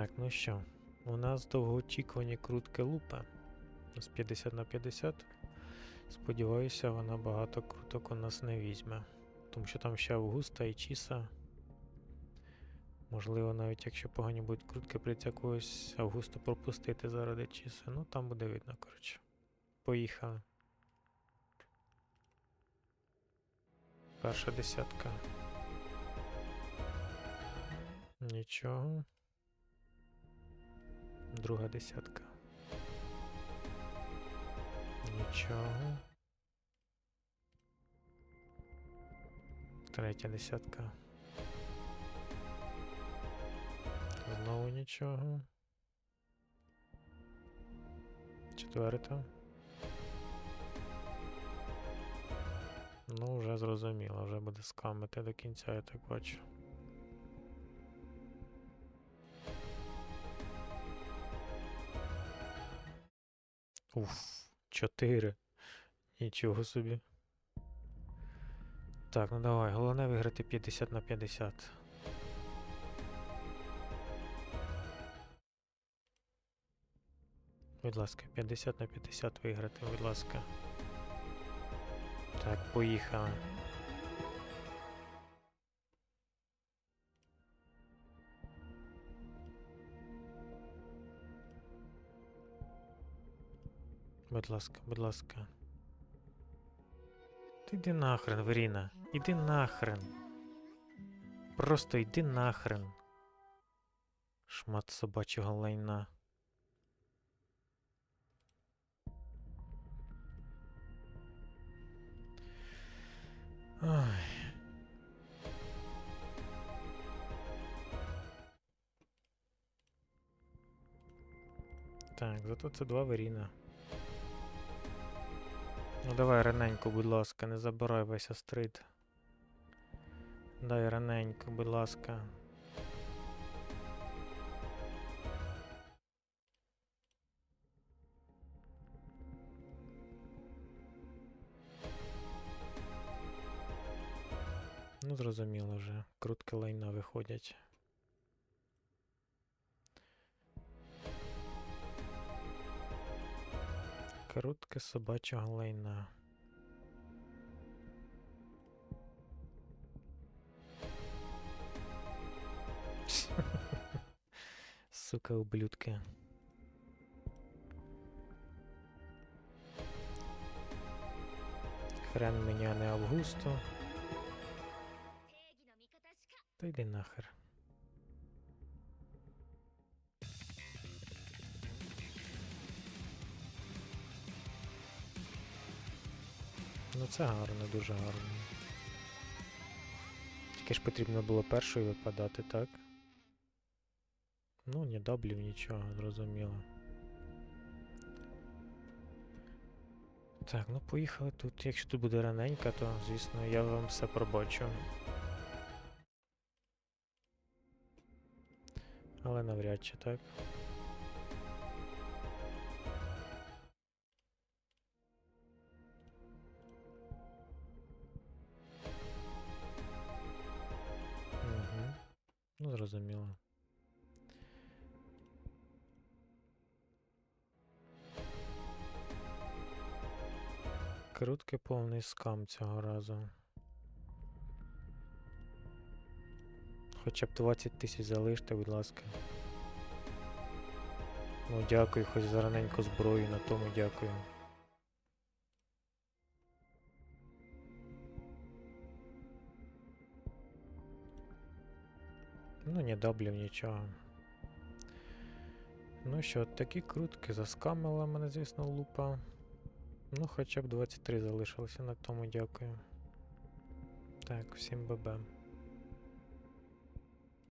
Так, ну що, у нас довгоочікувані крутки лупа. З 50 на 50. Сподіваюся, вона багато круток у нас не візьме. Тому що там ще Августа і Чіса. Можливо, навіть якщо погані будуть крутки, прийдеться якогось Августа пропустити заради Чіси. Ну там буде видно, коротше. Поїхали. Перша десятка. Нічого. Друга десятка. Нічого. Третя десятка. Знову нічого. Четверта. Ну, вже зрозуміло, вже буде скамити до кінця, я так бачу. Уф, 4. Нічого собі. Так, ну давай, головне виграти 50 на 50. Будь ласка, 50 на 50 виграти, будь ласка. Так, поїхали. Будь ласка, будь ласка. Ти йди нахрен, Веріна. Іди нахрен. Просто йди нахрен. Шмат собачого лайна. Ой. Так, зато це два Веріна. Ну давай раненько, будь ласка, не забирай весь астрид. Дай раненько, будь ласка. Ну, зрозуміло вже. Крутки лайна виходять. Крутки собачого лайна. Сука, ублюдки. Хрен меня не Августу. Та йди нахер. Ну це гарно, дуже гарно. Тільки ж потрібно було першою випадати, так? Ну, ні даблів, нічого, зрозуміло. Так, ну поїхали тут. Якщо тут буде раненька, то звісно я вам все пробачу. Але навряд чи так. Зрозуміло. Короткий повний скам цього разу. Хоча б 20 тисяч залиште, будь ласка. Ну дякую, хоч за раненьку зброю, на тому дякую. Ну, не даблів нічого. Ну що, такі крутки заскамила мене, звісно, лупа. Ну, хоча б 23 залишилося, на тому дякую. Так, всім бабам.